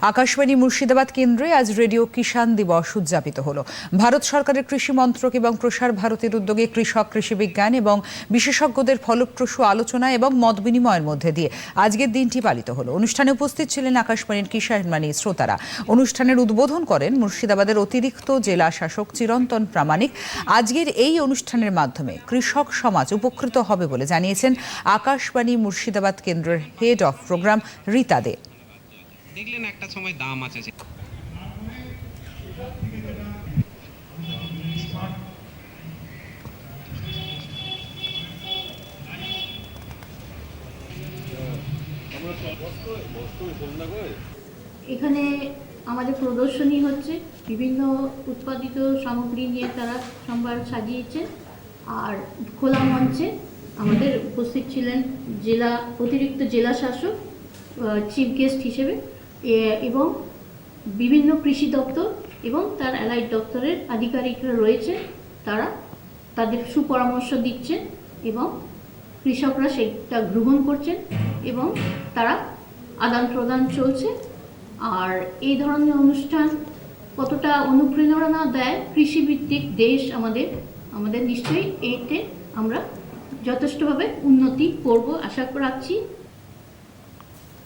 আকাশবাণী মুর্শিদাবাদ কেন্দ্রে আজ রেডিও কিষাণ দিবস উদযাপিত হলো। ভারত সরকারের কৃষি মন্ত্রক এবং প্রসার ভারতের উদ্যোগে কৃষক, কৃষি বিজ্ঞান এবং বিশেষজ্ঞদের ফলপ্রসূ আলোচনা এবং মত বিনিময়ের মধ্যে দিয়ে আজকের দিনটি পালিত হলো। অনুষ্ঠানে উপস্থিত ছিলেন আকাশবাণীর কিষাণবাণী শ্রোতারা। অনুষ্ঠানের উদ্বোধন করেন মুর্শিদাবাদের অতিরিক্ত জেলা শাসক চিরন্তন প্রামাণিক। আজকের এই অনুষ্ঠানের মাধ্যমে কৃষক সমাজ উপকৃত হবে বলে জানিয়েছেন আকাশবাণী মুর্শিদাবাদ কেন্দ্রের head of programme Rita De. দেখলেন একটা সময় দাম আছে এখানে আমাদের প্রদর্শনী হচ্ছে বিভিন্ন উৎপাদিত সামগ্রী নিয়ে তারা সম্ভার সাজিয়েছে। আর খোলা মঞ্চে আমাদের উপস্থিত ছিলেন জেলা অতিরিক্ত জেলা শাসক চিফ গেস্ট হিসেবে। এবং বিভিন্ন কৃষি দপ্তর এবং তার অ্যালাইড দপ্তরের আধিকারিকরা রয়েছে, তারা তাদের সুপরামর্শ দিচ্ছেন এবং কৃষকরা সেটা গ্রহণ করছেন এবং তারা আদান প্রদান চলছে। আর এই ধরনের অনুষ্ঠান কতটা অনুপ্রেরণা দেয় কৃষিভিত্তিক দেশ আমাদের আমাদের নিশ্চয়ই এইতে আমরা যথেষ্টভাবে উন্নতি করব, আশা রাখছি।